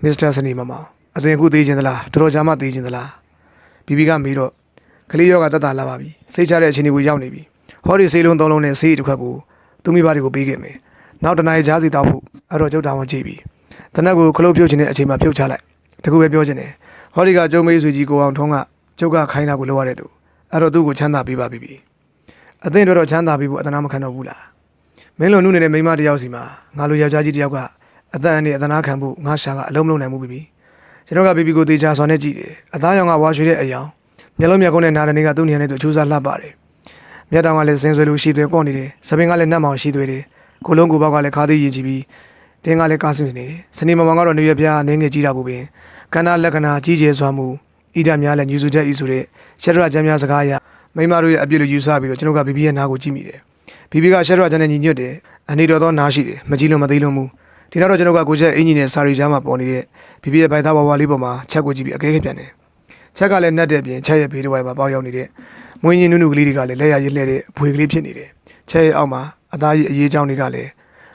Speaker 1: မစ္စတာဇနီးမမောင်အသွင်အခုသေးခြင်းသလားတော်တော်ကြာမှသေးခြင်းသလားဘီဘီကမေးတော့ကလေးရောကတတလာပါပြီစိတ်ချတဲ့အချိန်တွေကိုရောက်နေပြီဟောဒီဆေးလုံးသုံးလုံးနဲ့ဆေးတစ်ခွက်ကိုသူမိဘတွေကိုပေးခဲ့မယ်နောက်တနင်္လာကြားစီတောက်ဖို့အဲ့တော့ကျုပ်တောင်းဝင်ကြည့်ပြီတနက်ကိုခလုတ်ပြုတ်ခြင်းတဲ့အချိန်မှာပြုတ်ချလိုက်တကူပဲပြောခြင်းတယ်ဟောဒီကကျုံမေးဆွေကြီးကိုအောင်ထုံးကကျုပ်ကခိုင်းတာကိုလုပ်ရတဲ့သူအဲ့တော့သူ့ကိုချမ်းသာပေးပါပြီပြီ အသင်တို့တော့ချမ်းသာပေးဖို့အတနာမခံတော့ဘူးလားမင်းလိုနုနေတဲ့မိန်းမတစ်ယောက်စီမှာငါလိုယောက်ျားကြီးတစ်ယောက်ကအသက်အန္တရာယ်အတနာခံဖို့ငါရှာကအလုံးမလုံးနိုင်ဘူးပြီပြီကျွန်တော်ကဘီဘီကိုတေချာစွာနဲ့ကြည့်တယ်အသားရောင်ကဝါရွှေတဲ့အယောင်မျက်လုံးမျက်ကုန်းနဲ့နာရနေကသူ့နေရာနဲ့သူအချိုးစားလှပတယ်မျက်တောင်ကလည်းစင်ဆွေလိုရှိသွဲကော့နေတယ်စပင်ကလည်းနှက်မောင်ရှိသွဲတယ်ကိုလုံးကိုပေါက်ကလည်းခါးသေးရင်ကြည့်ပြီးတင်းကလည်းကားဆွနေတယ်စနေမမောင်ကတော့နေရပြားအနေငယ်ကြည့်တာကိုပင်ကန္နာလက္ခဏာကြီးကျယ်စွာမှုဣဒများလည်းညူစုချက်ဤဆိုတဲ့ရှက်ရကျမ်းများစကားအရ မိမတို့ရဲ့အပြစ်လိုယူဆပြီးတော့ကျွန်တော်ကဘီဘီရဲ့နားကိုကြည့်မိတယ်ဘီဘီကရှက်ရကျမ်းနဲ့ညီညွတ်တယ်အနေတော်သောနားရှိတယ်မကြည့်လို့မသိလို့မူဒီနောက်တော့ကျွန်တော်ကကိုချက်အင်ဂျင်နဲ့စာရီချမ်းမှာပေါ်နေတဲ့ဘီဘီရဲ့ဘိုင်သားဘဝလေးပေါ်မှာချက်ကိုကြည့်ပြီးအကဲခက်ပြန်တယ်ချက်ကလည်းနှက်တဲ့ပြင်ချက်ရဲ့ဘေးတစ်ဝိုင်မှာပေါက်ရောက်နေတဲ့မွေးရင်နုနုကလေးတွေကလည်းလက်ရရည်လှဲတဲ့အဖွေကလေးဖြစ်နေတယ်ချက်ရဲ့အောက်မှာအသားကြီးအရေးချောင်းတွေကလည်း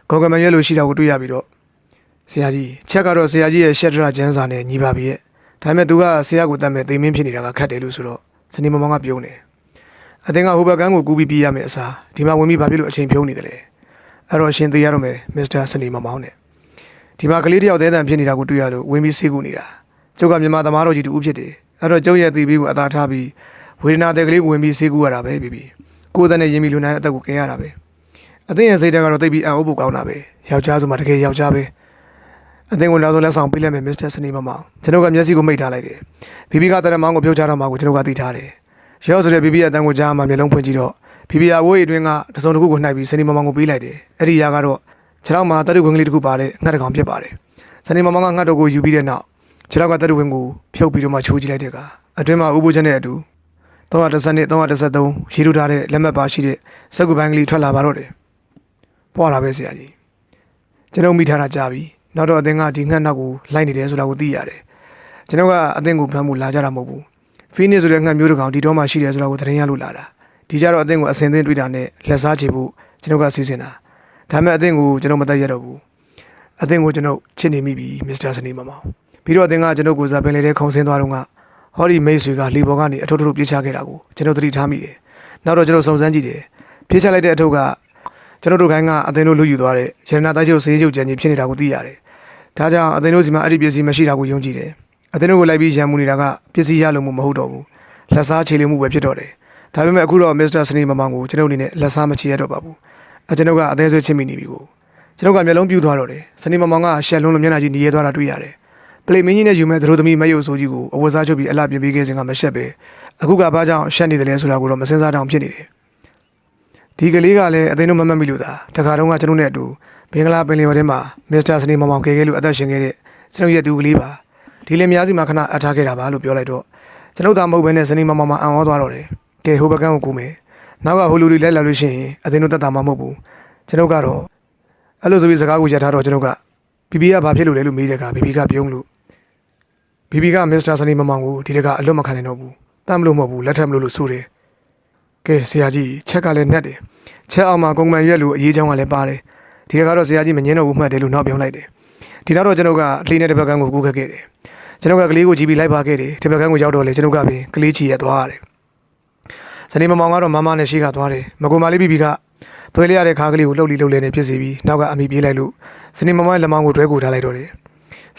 Speaker 1: ဂေါကမန်ရွက်လိုရှိတာကိုတွေ့ရပြီးတော့ဆရာကြီးချက်ကတော့ဆရာကြီးရဲ့ရှက်ဒရာကျန်းစာနဲ့ညီပါပြီရဲ့ဒါပေမဲ့သူကဆရာကိုတတ်မဲ့သိမင်းဖြစ်နေတာကခက်တယ်လို့ဆိုတော့စနေမမောင်ကပြုံးတယ် အတင်းကဟိုဘက်ကန်းကိုကူးပြီးပြေးရမယ်အစားဒီမှာဝင်ပြီးဘာဖြစ်လို့အချိန်ဖြုံးနေတယ်လဲအဲ့တော့ရှင်သေးရတော့မယ်မစ္စတာစနေမမောင်နဲ့ဒီမှာကလေးတယောက်တဲတန်ဖြစ်နေတာကိုတွေ့ရလို့ဝင်ပြီးဆေးကူနေတာကျုပ်ကမြန်မာသမားတော်ကြီးတူဦးဖြစ်တယ်အဲ့တော့ကျုပ်ရဲ့တီးပြီးကိုအသာထားပြီးဝေဒနာတဲ့ကလေးကိုဝင်ပြီးဆေးကူရတာပဲပြီးပြီးကိုယ်တည်းနဲ့ရင်မီလူနိုင်အသက်ကိုကင်ရတာပဲအတင်းရဲ့စိတ်ဓာတ်ကတော့တိတ်ပြီးအံ့ဩဖို့ကောင်းတာပဲယောက်ျားဆိုမှတကယ်ယောက်ျားပဲအတင်းကိုနောက်ဆုံးလက်ဆောင်ပေးလိုက်မယ်မစ္စတာစနေမမောင်ကျွန်တော်ကမျက်စိကိုမိတ်ထားလိုက်တယ်ဘီဘီကတရမောင်ကိုပြုတ်ချတော့မှကိုကျွန်တော်ကသိထားတယ် ရောက်ဆိုတဲ့ဘီဘီရဲ့အတန်းကိုကြားမှမျက်လုံးဖွင့်ကြည့်တော့ဘီဘီယာဝိုးရီအတွင်းကတစုံတစ်ခုကိုနှိုက်ပြီးစနေမမောင်ကိုပေးလိုက်တယ်အဲ့ဒီຢာကတော့ခြေထောက်မှာတတုဝင်ကလေးတစ်ခုပါတဲ့ငှက်တစ်ကောင်ဖြစ်ပါတယ်စနေမမောင်ကငှက်တော့ကိုယူပြီးတဲ့နောက်ခြေထောက်ကတတုဝင်ကိုဖြုတ်ပြီးတော့မှချိုးကြည့်လိုက်တဲ့အခါအတွင်းမှာဥပုချက်နဲ့အတူ310နဲ့313ရေးထူထားတဲ့လက်မှတ်ပါရှိတဲ့စက်ကူပိုင်းကလေးထွက်လာပါတော့တယ်ပွာလာပဲဆရာကြီးကျွန်တော်မိထားတာကြားပြီနောက်တော့အသင်ကဒီငှက်နောက်ကိုလိုက်နေတယ်ဆိုတာကိုသိရတယ်ကျွန်တော်ကအသင်ကိုဖမ်းဖို့လာကြတာမဟုတ်ဘူး ဖီနစ်ဆိုတဲ့ငှက်မျိုးတစ်ကောင်ဒီတော့မှရှိတယ်ဆိုတာကိုသတင်းရလို့လာတာဒီကြတော့အသင်ကိုအစင်သင်းတွေ့တာနဲ့လက်စားချေဖို့ကျွန်တော်ကစီစဉ်တာဒါပေမဲ့အသင်ကိုကျွန်တော်မတတ်ရတော့ဘူးအသင်ကိုကျွန်တော်ချစ်နေမိပြီမစ္စတာစနေမမောင်ပြီးတော့အသင်ကကျွန်တော်ကိုစားပင်လေးတဲ့ခုံဆင်းသွားတော့ကဟောဒီမိတ်ဆွေကလီဘော်ကနေအထုပ်ထုပ်ပြေးချခဲ့တာကိုကျွန်တော်သတိထားမိတယ်နောက်တော့ကျွန်တော်စုံစမ်းကြည့်တယ်ပြေးချလိုက်တဲ့အထုပ်ကကျွန်တော်တို့ခိုင်းကအသင်တို့လူယူသွားတဲ့ရတနာတိုက်ချုပ်စေးချုပ်ကြံကြီးဖြစ်နေတာကိုသိရတယ်ဒါကြောင့်အသင်တို့စီမှာအဲ့ဒီပစ္စည်းမရှိတာကိုယုံကြည်တယ် အသင်တို့ကိုလိုက်ပြီးရန်မှုနေတာကပစ္စည်းရလို့မဟုတ်တော့ဘူးလက်စားချေလိမှုပဲဖြစ်တော့တယ်ဒါပေမဲ့အခုတော့မစ္စတာစနေမမောင်ကိုကျွန်တော်အနေနဲ့လက်စားမချေရတော့ပါဘူးအကျွန်တော်ကအသေးဆွဲချင်းမိနေပြီကိုကျွန်တော်ကမျက်လုံးပြူသွားတော့တယ်စနေမမောင်ကရှက်လုံးလိုမျက်နှာကြီးနေရဲသွားတာတွေ့ရတယ်ပလေမင်းကြီးနဲ့ယူမဲ့သတို့သမီးမယုတ်ဆိုးကြီးကိုအဝတ်စားချုပ်ပြီးအလှပြင်ပေးခဲ့စဉ်ကမရှက်ပဲအခုကဘာကြောင့်ရှက်နေတယ်လဲဆိုတာကိုတော့မစင်စားတောင်ဖြစ်နေတယ်ဒီကလေးကလည်းအသိတို့မမတ်မိလို့သာတခါတော့ကကျွန်တော်နဲ့အတူဘင်္ဂလားပင်လယ်ော်ထဲမှာမစ္စတာစနေမောင်မောင်ကဲကဲလို့အသက်ရှင်ခဲ့တဲ့ကျွန်တော်ရဲ့တူကလေးပါ ဒီလည်းများစီမှာခဏအထားခဲ့တာပါလို့ပြောလိုက်တော့ကျွန်တော်သာမဟုတ်ဘဲနဲ့စနေမောင်မောင်မအံ့ဩသွားတော့တယ်ကဲဟိုဘက်ကန်းကိုကူမယ်နောက်ကဟိုလူတွေလဲလာလို့ရှိရင်အသိတို့တက်တာမှမဟုတ်ဘူးကျွန်တော်ကတော့အဲ့လိုဆိုပြီးစကားကိုရထားတော့ကျွန်တော်ကဘီဘီကဘာဖြစ်လို့လဲလို့မေးတဲ့အခါဘီဘီကပြုံးလို့ဘီဘီကမစ္စတာစနေမောင်မောင်ကိုဒီတကအလွတ်မခံနိုင်တော့ဘူးတမ်းမလို့မဟုတ်ဘူးလက်ထပ်မလို့လို့ဆိုတယ်ကဲဆရာကြီးချက်ကလည်းနှက်တယ်ချက်အောင်မှာကုံမှန်ရွက်လို့အရေးချောင်းကလည်းပါတယ်ဒီကတော့ဆရာကြီးမငင်းတော့ဘူးမှတ်တယ်လို့နောက်ပြောင်းလိုက်တယ်ဒီနောက်တော့ကျွန်တော်ကလှိနေတဲ့တစ်ဘက်ကန်းကိုကူးခတ်ခဲ့တယ် ကျွန်တော်ကကလေးကိုကြည့်ပြီးလိုက်ပါခဲ့တယ်တစ်ဘက်ကန်းကိုရောက်တော့လေကျွန်တော်ကပင်ကလေးချီရသွားရတယ်ဇနီးမမောင်ကတော့မမနဲ့ရှိကသွားတယ်မကူမလေးဘီဘီကသွေးလေးရတဲ့ခါကလေးကိုလှုပ်လီလှုပ်လဲနေဖြစ်စီပြီးနောက်ကအမိပြေးလိုက်လို့ဇနီးမမောင်ရဲ့လက်မောင်းကိုတွဲကူထားလိုက်တော့တယ်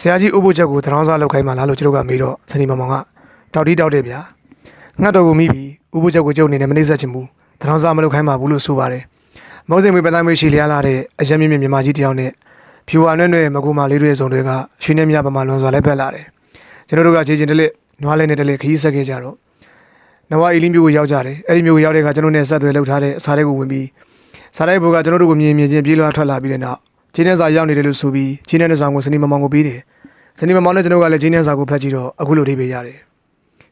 Speaker 1: ဆရာကြီးဥပုချက်ကိုတရောင်းစားလောက်ခိုင်းမှလားလို့ကျွန်တော်ကမေးတော့ဇနီးမမောင်ကတောက်တီးတောက်တယ်ဗျာငှတ်တော်ကိုမိပြီးဥပုချက်ကိုကျုပ်အနေနဲ့မနှိမ့်ဆက်ချင်ဘူးတရောင်းစားမလုပ်ခိုင်းပါဘူးလို့ဆိုပါတယ်မောစင်မွေပတိုင်းမွေရှိလျားလာတဲ့အရက်မြင့်မြင့်မြမကြီးတယောက်နဲ့ဖြူဝါနွဲ့နွဲ့မကူမာလေးတွေစုံတွေကရွှေနဲ့မြပမာလွန်စွာလဲပက်လာတယ် ကျွန်တော်တို့ကခြေချင်းတလက်နွားလဲနဲ့တလက်ခရီးဆက်ခဲ့ကြတော့နဝအီလီမျိုးကိုရောက်ကြတယ်အဲ့ဒီမျိုးကိုရောက်တဲ့အခါကျွန်တော်နဲ့ဆက်သွယ်လှုပ်ထားတဲ့အစားလေးကိုဝင်ပြီးစားလိုက်ဘောကကျွန်တော်တို့ကိုမြင်မြင်ချင်းပြေးလွှားထွက်လာပြီးတဲ့နောက်ချင်းနဲ့စာရောက်နေတယ်လို့ဆိုပြီးချင်းနဲ့စာကိုစနီမမောင်ကိုပေးတယ်စနီမမောင်နဲ့ကျွန်တော်ကလည်းချင်းနဲ့စာကိုဖတ်ကြည့်တော့အခုလိုလေးပေးရတယ်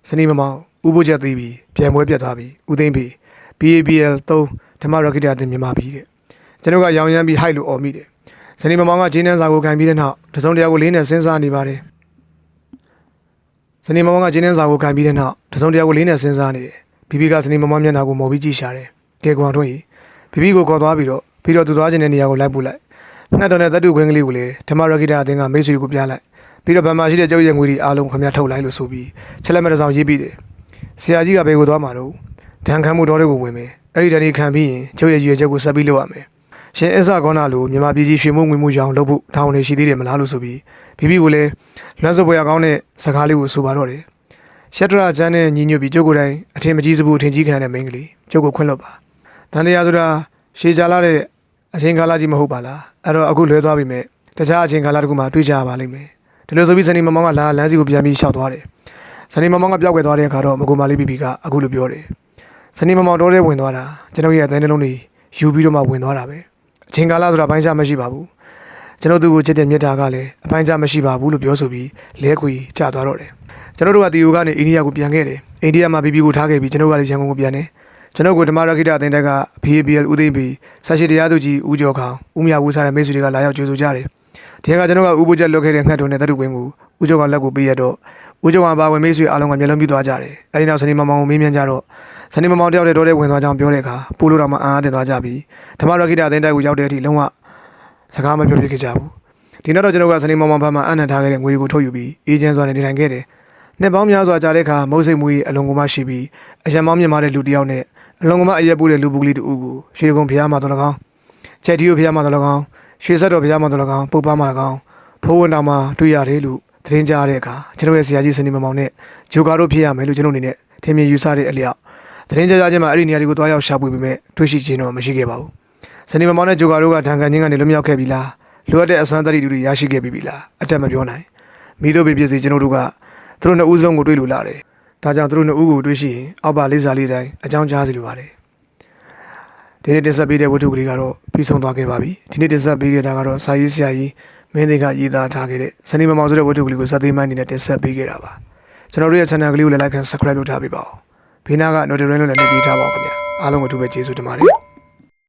Speaker 1: စနီမမောင်ဥပုချက်သေးပြီးပြန်ပွဲပြတ်သွားပြီးဥသိမ့်ပြီး BABL 3ဓမ္မရခိတအသင်မြန်မာပြည်တဲ့ကျွန်တော်ကရောင်ရမ်းပြီးဟိုက်လို့អော်မိတယ်ဇနီးမမောင်ကဂျင်းနှန်းစာကိုခံပြီးတဲ့နောက်တစုံတရာကိုလေးနဲ့စဉ်းစားနေပါတယ်ဇ စနေမောင်ကကျင်းနှင်းစာကိုခံပြီးတဲ့နောက်တစုံတရာကိုလေးနဲ့စဉ်းစားနေတယ်ဘီဘီကစနေမောင်မျက်နှာကိုမော်ပြီးကြည့်ရှာတယ်ကဲကွန်ထွန်းကြီးဘီဘီကိုခေါ်သွားပြီးတော့ပြီးတော့သူသွားခြင်းတဲ့နေရာကိုလိုက်ပို့လိုက်ငှက်တော်နဲ့တတုခွင်းကလေးကိုလည်းဓမ္မရခိတအသင်းကမိတ်ဆွေကိုပြလိုက်ပြီးတော့ဗမာရှိတဲ့ကျောက်ရည်ငွေတွေအားလုံးခမရထုတ်လိုက်လို့ဆိုပြီးချက်လက်မဲ့တစ်စောင်ရေးပြီးတယ်ဆရာကြီးကဘယ်ကိုသွားမှာတော့ဒဏ်ခံမှုတော်တွေကိုဝင်မယ်အဲ့ဒီတန်းကြီးခံပြီးရင်ကျောက်ရည်ရွယ်ချက်ကိုဆက်ပြီးလုပ်ရမယ်ရှင်အစ္ဆကောနာလိုမြန်မာပြည်ကြီးရွှေမိုးငွေမှုကြောင်လုပ်ဖို့ထောင်နေရှိသေးတယ်မလားလို့ဆိုပြီး ဘီဘီကိုလည်းလွမ်းစုပ်ပွဲကောင်းတဲ့စကားလေးကိုဆိုပါတော့တယ်ရှက်တရာချမ်းနဲ့ညီညွတ်ပြီးကျုပ်ကိုယ်တိုင်အထင်မကြီးစဘူးအထင်ကြီးခံတဲ့မိန်းကလေးကျုပ်ကိုခွင့်လွတ်ပါတန်တရားဆိုတာရှေးကြလာတဲ့အချိန်ကာလကြီးမဟုတ်ပါလားအဲ့တော့အခုလွဲသွားပြီမဲ့တခြားအချိန်ကာလတစ်ခုမှတွေ့ကြရပါလိမ့်မယ်ဒီလိုဆိုပြီးစနေမမောင်ကလာလမ်းစီကိုပြန်ပြီးရှောက်သွားတယ်စနေမမောင်ကပြောက်ွယ်သွားတဲ့အခါတော့မကူမလေးဘီဘီကအခုလိုပြောတယ်စနေမမောင်တော့တဲ့ဝင်သွားတာကျွန်တော်ရဲ့အတိုင်းနှလုံးတွေယူပြီးတော့မှဝင်သွားတာပဲအချိန်ကာလဆိုတာပိုင်းခြားမရှိပါဘူး ကျွန်တော်သူ့ကိုချစ်တဲ့မေတ္တာကလည်းအပိုင်းခြားမရှိပါဘူးလို့ပြောဆိုပြီးလဲခွေကျသွားတော့တယ်ကျွန်တော်တို့ကတီယိုကနေအိန္ဒိယကိုပြန်ခဲ့တယ်အိန္ဒိယမှာဘီဘီကိုထားခဲ့ပြီးကျွန်တော်ကလည်းရန်ကုန်ကိုပြန်တယ်ကျွန်တော်ကိုဓမ္မရခိတအသင်းတက်က BABL ဦးသိမ့်ပြီးဆက်ရှိတရားသူကြီးဦးကျော်ခေါင်ဦးမြဝူစားတဲ့မိတ်ဆွေတွေကလာရောက်ကြိုဆိုကြတယ်ဒီကကျွန်တော်ကဦးဘိုးချက်လွတ်ခဲ့တဲ့ငှက်တုံနဲ့တတုဝင်းကိုဦးကျော်ကလက်ကိုပေးရတော့ဦးကျော်ကပါဝင်မိတ်ဆွေအားလုံးကမျက်လုံးပြသွားကြတယ်အဲဒီနောက်စနေမမောင်ကိုမေးမြန်းကြတော့စနေမမောင်တယောက်တည်းတော့တဲ့ဝင်သွားကြောင်းပြောတဲ့အခါပို့လို့တော့မှအာအသင်သွားကြပြီးဓမ္မရခိတအသင်းတက်ကိုရောက်တဲ့အထိလုံးဝ စကားမပြောပြခဲ့ကြဘူးဒီနောက်တော့ကျွန်တော်ကစနေမမောင်ဘက်မှအနံ့ထားခဲ့တဲ့ငွေတွေကိုထုတ်ယူပြီးအေဂျင့်စွာနဲ့နေထိုင်ခဲ့တယ်နှစ်ပေါင်းများစွာကြာတဲ့အခါမုတ်စိတ်မူကြီးအလွန်ကုန်မရှိပြီးအရန်မောင်းမြင်မာတဲ့လူတစ်ယောက်နဲ့အလွန်ကုန်မအရက်ပူတဲ့လူပုဂ္ဂလိတူဦးကိုရွှေကုံဖျားမှာတော်လကောင်းချက်တီကိုဖျားမှာတော်လကောင်းရွှေဆက်တော်ဖျားမှာတော်လကောင်းပုပ်ပါမှာတော်လကောင်းဖိုးဝင်တော်မှာတွေ့ရတယ်လို့သတင်းကြားတဲ့အခါကျွန်တော်ရဲ့ဆရာကြီးစနေမမောင်နဲ့ဂျိုကာတို့ဖြစ်ရမယ်လို့ကျွန်တော်အနေနဲ့ထင်မြင်ယူဆတဲ့အလျောက်သတင်းကြားကြားချင်းမှာအဲ့ဒီနေရာတွေကိုတွားရောက်ရှာဖွေပေမဲ့တွေ့ရှိခြင်းတော့မရှိခဲ့ပါဘူး စနေမမောင်နဲ့ဂျိုကာတို့ကဒဏ်ကန်ချင်းကနေလွတ်မြောက်ခဲ့ပြီလားလိုအပ်တဲ့အစွမ်းတရည်တူတွေရရှိခဲ့ပြီလားအတက်မပြောနိုင်မိတို့ပင်ဖြစ်စီကျွန်တော်တို့ကသူတို့နှစ်ဦးစလုံးကိုတွေ့လို့လာတယ်။ဒါကြောင့်သူတို့နှစ်ဦးကိုတွေ့ရှိရင်အောက်ပါလေးစားလေးတိုင်းအကြောင်းကြားစီလိုပါတယ်။ဒီနေ့တင်ဆက်ပေးတဲ့ဝတ္ထုကလေးကတော့ပြီးဆုံးသွားခဲ့ပါပြီ။ဒီနေ့တင်ဆက်ပေးခဲ့တာကတော့စာရေးဆရာကြီးမင်းသိကရေးသားထားခဲ့တဲ့စနေမမောင်ဆိုတဲ့ဝတ္ထုကလေးကိုစက်သိမ်းမိုင်းအနေနဲ့တင်ဆက်ပေးခဲ့တာပါ။ကျွန်တော်တို့ရဲ့ channel ကလေးကိုလည်း like and subscribe လုပ်ထားပေးပါဦး။ဘေးနားက notification လည်းနှိပ်ပေးထားပါဦးခင်ဗျာ။အားလုံးကိုအထူးပဲကျေးဇူးတင်ပါတယ်။